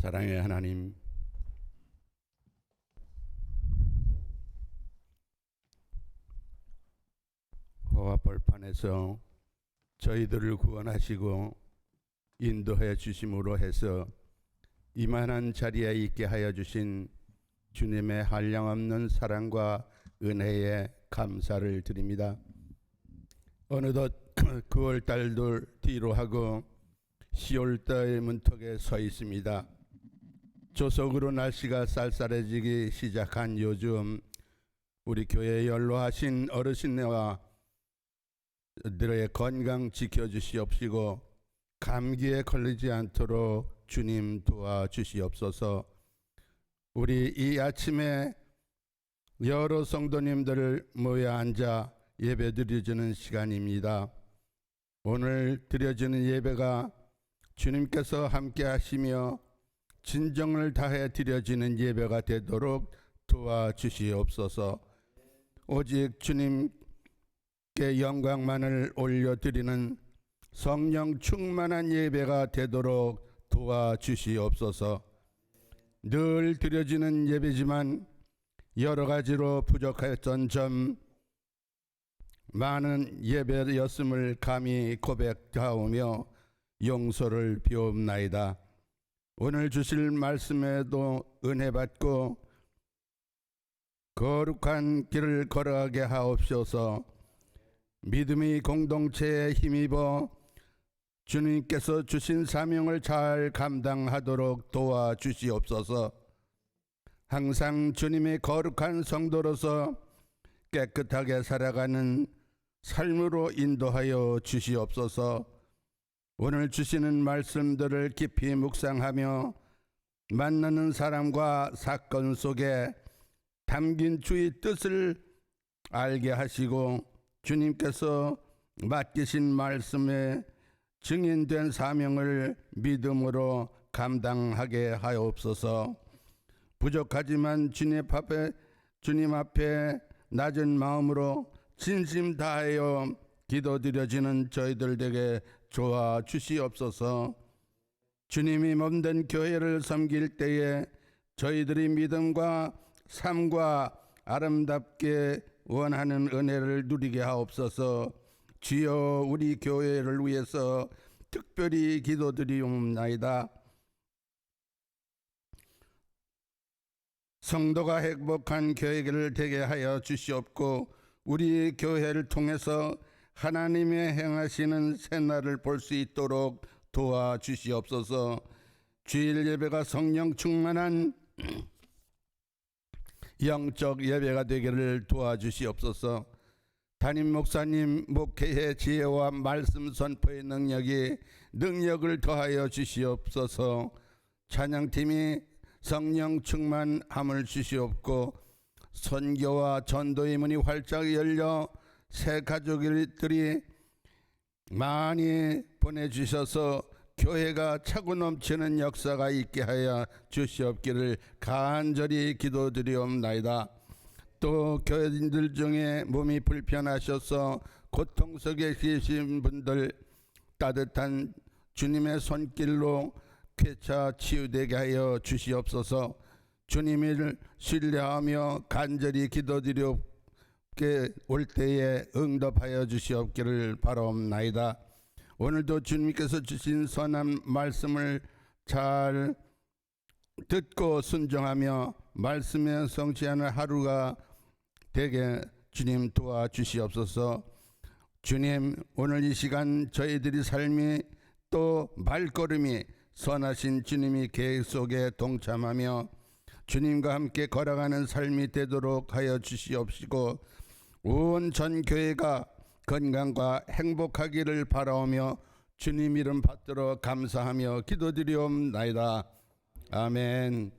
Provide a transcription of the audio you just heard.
사랑의 하나님, 호화 벌판에서 저희들을 구원하시고 인도해 주심으로 해서 이만한 자리에 있게 하여 주신 주님의 한량없는 사랑과 은혜에 감사를 드립니다. 어느덧 9월 달도 뒤로 하고 10월 달 문턱에 서 있습니다. 조속으로 날씨가 쌀쌀해지기 시작한 요즘 우리 교회 연로하신 어르신네와 들의 건강 지켜주시옵시고 감기에 걸리지 않도록 주님 도와주시옵소서. 우리 이 아침에 여러 성도님들을 모여 앉아 예배 드려주는 시간입니다. 오늘 드려지는 예배가 주님께서 함께 하시며 진정을 다해 드려지는 예배가 되도록 도와주시옵소서. 오직 주님께 영광만을 올려드리는 성령 충만한 예배가 되도록 도와주시옵소서. 늘 드려지는 예배지만 여러 가지로 부족했던 점 많은 예배였음을 감히 고백하오며 용서를 비옵나이다. 오늘 주실 말씀에도 은혜 받고 거룩한 길을 걸어가게 하옵소서. 믿음이 공동체에 힘입어 주님께서 주신 사명을 잘 감당하도록 도와주시옵소서. 항상 주님의 거룩한 성도로서 깨끗하게 살아가는 삶으로 인도하여 주시옵소서. 오늘 주시는 말씀들을 깊이 묵상하며 만나는 사람과 사건 속에 담긴 주의 뜻을 알게 하시고 주님께서 맡기신 말씀에 증인된 사명을 믿음으로 감당하게 하옵소서. 부족하지만 주님 앞에 주님 앞에 낮은 마음으로 진심 다하여 기도드려지는 저희들 에게 좋아 주시옵소서. 주님이 몸된 교회를 섬길 때에 저희들이 믿음과 삶과 아름답게 원하는 은혜를 누리게 하옵소서. 주여 우리 교회를 위해서 특별히 기도드리옵나이다. 성도가 행복한 교회를 되게 하여 주시옵고 우리 교회를 통해서 하나님의 행하시는 새날을 볼 수 있도록 도와주시옵소서. 주일 예배가 성령 충만한 영적 예배가 되기를 도와주시옵소서. 담임 목사님 목회의 지혜와 말씀 선포의 능력이 능력을 더하여 주시옵소서. 찬양팀이 성령 충만함을 주시옵고 선교와 전도의 문이 활짝 열려 새 가족들이 많이 보내주셔서 교회가 차고 넘치는 역사가 있게 하여 주시옵기를 간절히 기도드리옵나이다. 또 교회인들 중에 몸이 불편하셔서 고통 속에 계신 분들 따뜻한 주님의 손길로 쾌차 치유되게 하여 주시옵소서. 주님을 신뢰하며 간절히 기도드리옵 게올 때에 응답하여 주시옵기를 바라옵나이다. 오늘도 주님께서 주신 선한 말씀을 잘 듣고 순종하며 말씀에 성취하는 하루가 되게 주님 도와주시옵소서. 주님 오늘 이 시간 저희들이 삶이 또 발걸음이 선하신 주님이 계획 속에 동참하며 주님과 함께 걸어가는 삶이 되도록 하여 주시옵시고 온 전 교회가 건강과 행복하기를 바라오며 주님 이름 받들어 감사하며 기도드리옵나이다. 아멘.